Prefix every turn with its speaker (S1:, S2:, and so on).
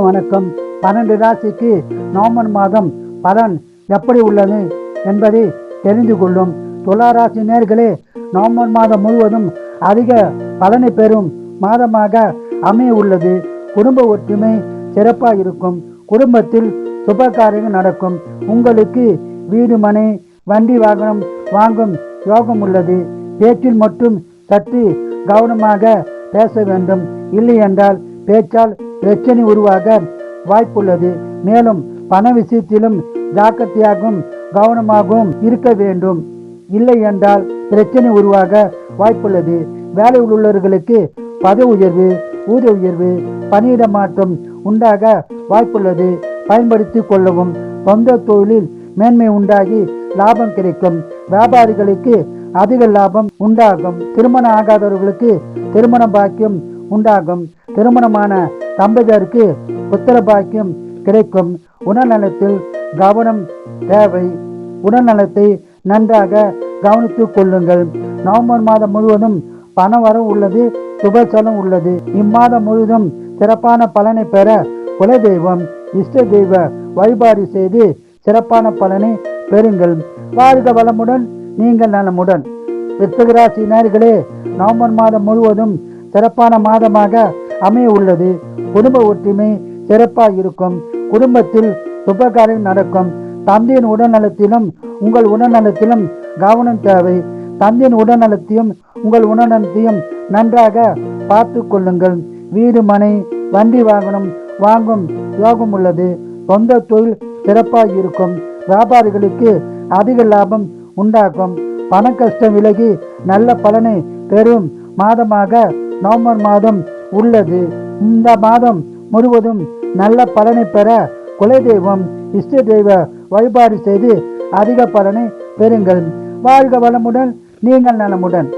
S1: வணக்கம். பன்னெண்டு ராசிக்கு நவம்பர் மாதம் பலன் எப்படி உள்ளது என்பதை தெரிந்து கொள்ளும். துலா ராசி நேர்களே நவம்பர் மாதம் முழுவதும் அதிக பலனை பெறும் மாதமாக அமைய உள்ளது. குடும்ப ஒற்றுமை சிறப்பாக இருக்கும். குடும்பத்தில் சுப காரியங்கள் நடக்கும். உங்களுக்கு வீடு மனை வண்டி வாகனம் வாங்கும் யோகம் உள்ளது. பேச்சில் மட்டும் சற்று கவனமாக பேச வேண்டும். இல்லை என்றால் பேச்சால் பிரச்சனை உருவாக வாய்ப்புள்ளது. மேலும் பண விஷயத்திலும் ஜாக்கிரதையாகவும் கவனமாகவும் இருக்க வேண்டும். இல்லை என்றால் பிரச்சனை உருவாக வாய்ப்புள்ளது. வேலையில் உள்ளவர்களுக்கு பதவி உயர்வு ஊதிய உயர்வு பணியிட மாற்றம் உண்டாக வாய்ப்புள்ளது. பயன்படுத்தி கொள்ளவும் சொந்த தொழிலில் மேன்மை உண்டாகி லாபம் கிடைக்கும். வியாபாரிகளுக்கு அதிக லாபம் உண்டாகும். திருமணம் ஆகாதவர்களுக்கு திருமண பாக்கியம் உண்டாகும். திருமணமான தம்பதியருக்கு புத்திர பாக்கியம் கிடைக்கும். உடல்நலத்தில் கவனம் தேவை. உடல்நலத்தை நன்றாக கவனித்துக் கொள்ளுங்கள். நவம்பர் மாதம் முழுவதும் பண வரவு உள்ளது சுபசலம் உள்ளது. இம்மாதம் முழுவதும் சிறப்பான பலனை பெற குலதெய்வம் இஷ்ட தெய்வ வழிபாடு செய்து சிறப்பான பலனை பெறுங்கள். வாழ்க வளமுடன் நீங்கள் நலமுடன். விருத்தகராசி நேர்களே நவம்பர் மாதம் முழுவதும் சிறப்பான மாதமாக அமைய உள்ளது குடும்ப ஒற்றுமை சிறப்பாக இருக்கும். குடும்பத்தில் சுபகாரியம் நடக்கும். தந்தையின் உடல்நலத்திலும் உங்கள் உடல்நலத்திலும் கவனம் தேவை. தந்தையின் உடல்நலத்தையும் உங்கள் உடல்நலத்தையும் நன்றாக பார்த்து கொள்ளுங்கள். வீடு மனை வண்டி வாகனம் வாங்கும் யோகம் உள்ளது. சொந்த தொழில் சிறப்பாக இருக்கும். வியாபாரிகளுக்கு அதிக லாபம் உண்டாகும். பண கஷ்டம் விலகி நல்ல பலனை பெறும் மாதமாக நவம்பர் மாதம் உள்ளது. இந்த மாதம் முழுவதும் நல்ல பலனை பெற குலதெய்வம் இஷ்ட தெய்வ வழிபாடு செய்து அதிக பலனை பெறுங்கள். வாழ்க வளமுடன் நீங்கள் நலமுடன்.